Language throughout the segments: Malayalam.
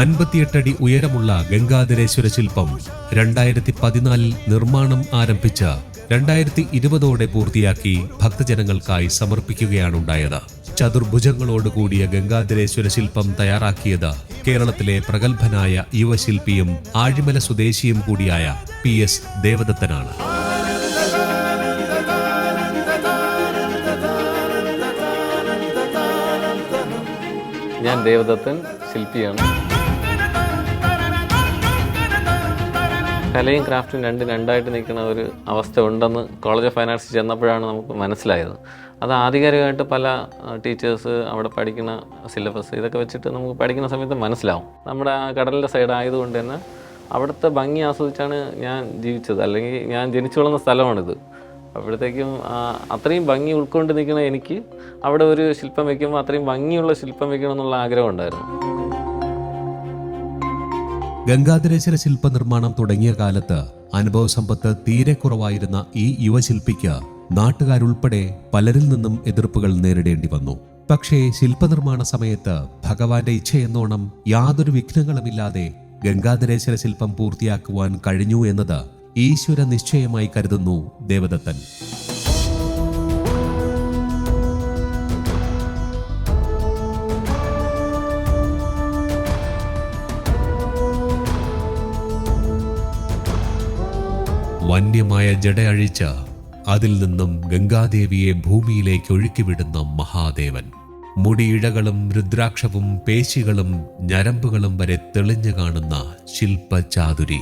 അൻപത്തിയെട്ടടി ഉയരമുള്ള ഗംഗാധരേശ്വര ശില്പം രണ്ടായിരത്തി പതിനാലിൽ നിർമ്മാണം ആരംഭിച്ച രണ്ടായിരത്തി ഇരുപതോടെ പൂർത്തിയാക്കി ഭക്തജനങ്ങൾക്കായി സമർപ്പിക്കുകയാണുണ്ടായത്. ചതുർഭുജങ്ങളോട് കൂടിയ ഗംഗാധരേശ്വര ശില്പം തയ്യാറാക്കിയത് കേരളത്തിലെ പ്രഗത്ഭനായ യുവശില്പിയും ആഴിമല സ്വദേശിയും കൂടിയായ പി എസ് ദേവദത്തനാണ്. ഞാൻ ദേവദത്തൻ ശില്പിയാണ്. കലയും ക്രാഫ്റ്റും രണ്ടും രണ്ടായിട്ട് നിൽക്കുന്ന ഒരു അവസ്ഥ ഉണ്ടെന്ന് കോളേജ് ഓഫ് ഫൈൻ ആർട്സ് ചെന്നപ്പോഴാണ് നമുക്ക് മനസ്സിലായത്. അത് ആധികാരികമായിട്ട് പല ടീച്ചേഴ്സ് അവിടെ പഠിക്കുന്ന സിലബസ് ഇതൊക്കെ വെച്ചിട്ട് നമുക്ക് പഠിക്കുന്ന സമയത്ത് മനസ്സിലാവും. നമ്മുടെ ആ കടലിന്റെ സൈഡ് ആയതുകൊണ്ട് തന്നെ അവിടുത്തെ ഭംഗി ആസ്വദിച്ചാണ് ഞാൻ ജീവിച്ചത്. അല്ലെങ്കിൽ ഞാൻ ജനിച്ചു വളർന്ന സ്ഥലമാണിത്. അപ്പോഴത്തേക്കും അത്രയും ഭംഗി ഉൾക്കൊണ്ട് നിൽക്കുന്ന എനിക്ക് അവിടെ ഒരു ശില്പം വയ്ക്കുമ്പോൾ അത്രയും ഭംഗിയുള്ള ശില്പം വെക്കണം എന്നുള്ള ആഗ്രഹം ഉണ്ടായിരുന്നു. ഗംഗാധരേശ്വര ശില്പ നിർമ്മാണം തുടങ്ങിയ കാലത്ത് അനുഭവ സമ്പത്ത് തീരെ കുറവായിരുന്ന ഈ യുവശില്പിക്ക് നാട്ടുകാരുൾപ്പെടെ പലരിൽ നിന്നും എതിർപ്പുകൾ നേരിടേണ്ടി വന്നു. പക്ഷേ ശില്പനിർമ്മാണ സമയത്ത് ഭഗവാന്റെ ഇച്ഛയെന്നോണം യാതൊരു വിഘ്നങ്ങളുമില്ലാതെ ഗംഗാധരേശ്വര ശില്പം പൂർത്തിയാക്കുവാൻ കഴിഞ്ഞു എന്നത് ഈശ്വര നിശ്ചയമായി കരുതുന്നു ദേവദത്തൻ. വന്യമായ ജട അഴിച്ച് അതിൽ നിന്നും ഗംഗാദേവിയെ ഭൂമിയിലേക്ക് ഒഴുക്കിവിടുന്ന മഹാദേവൻ. മുടിയിഴകളും രുദ്രാക്ഷവും പേശികളും ഞരമ്പുകളും വരെ തെളിഞ്ഞു കാണുന്ന ശില്പചാതുരി.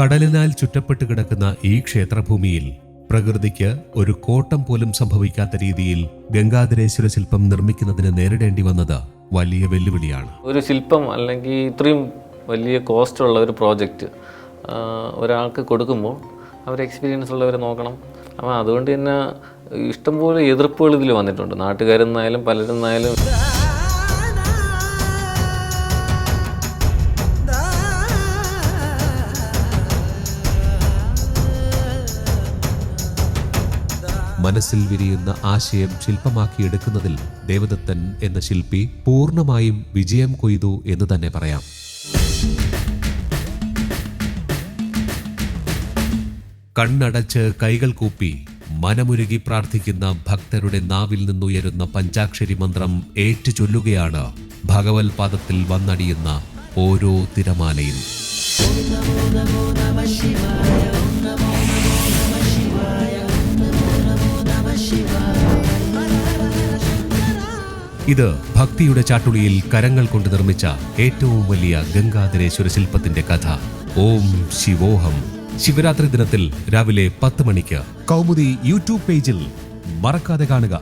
കടലിനാൽ ചുറ്റപ്പെട്ട് കിടക്കുന്ന ഈ ക്ഷേത്രഭൂമിയിൽ പ്രകൃതിക്ക് ഒരു കോട്ടം പോലും സംഭവിക്കാത്ത രീതിയിൽ ഗംഗാധരേശ്വര ശില്പം നിർമ്മിക്കുന്നതിന് നേരിടേണ്ടി വന്നത് വലിയ വെല്ലുവിളിയാണ്. ഒരു ശില്പം അല്ലെങ്കിൽ ഇത്രയും വലിയ കോസ്റ്റ് ഉള്ള ഒരു പ്രോജക്റ്റ് ഒരാൾക്ക് കൊടുക്കുമ്പോൾ അവർ എക്സ്പീരിയൻസ് ഉള്ളവരെ നോക്കണം. അപ്പോൾ അതുകൊണ്ട് തന്നെ ഇഷ്ടംപോലെ എതിർപ്പുകൾ ഇതിൽ വന്നിട്ടുണ്ട്. നാട്ടുകാരെന്നായാലും പലരെന്നായാലും മനസ്സിൽ വിരിയുന്ന ആശയം ശില്പമാക്കിയെടുക്കുന്നതിൽ ദേവദത്തൻ എന്ന ശില്പി പൂർണമായും വിജയം കൊയ്തു എന്ന് തന്നെ പറയാം. കണ്ണടച്ച് കൈകൾ കൂപ്പി മനമുരുകി പ്രാർത്ഥിക്കുന്ന ഭക്തരുടെ നാവിൽ നിന്നുയരുന്ന പഞ്ചാക്ഷരി മന്ത്രം ഏറ്റു ചൊല്ലുകയാണ് പാദത്തിൽ വന്നടിയുന്ന ഓരോ തിരമാലയും. ഇത് ഭക്തിയുടെ ചാട്ടുളിയിൽ കരങ്ങൾ കൊണ്ട് നിർമ്മിച്ച ഏറ്റവും വലിയ ഗംഗാധരേശ്വര ശില്പത്തിന്റെ കഥ. ഓം ശിവോഹം. ശിവരാത്രി ദിനത്തിൽ രാവിലെ പത്ത് മണിക്ക് കൗമുദി യൂട്യൂബ് പേജിൽ മറക്കാതെ കാണുക.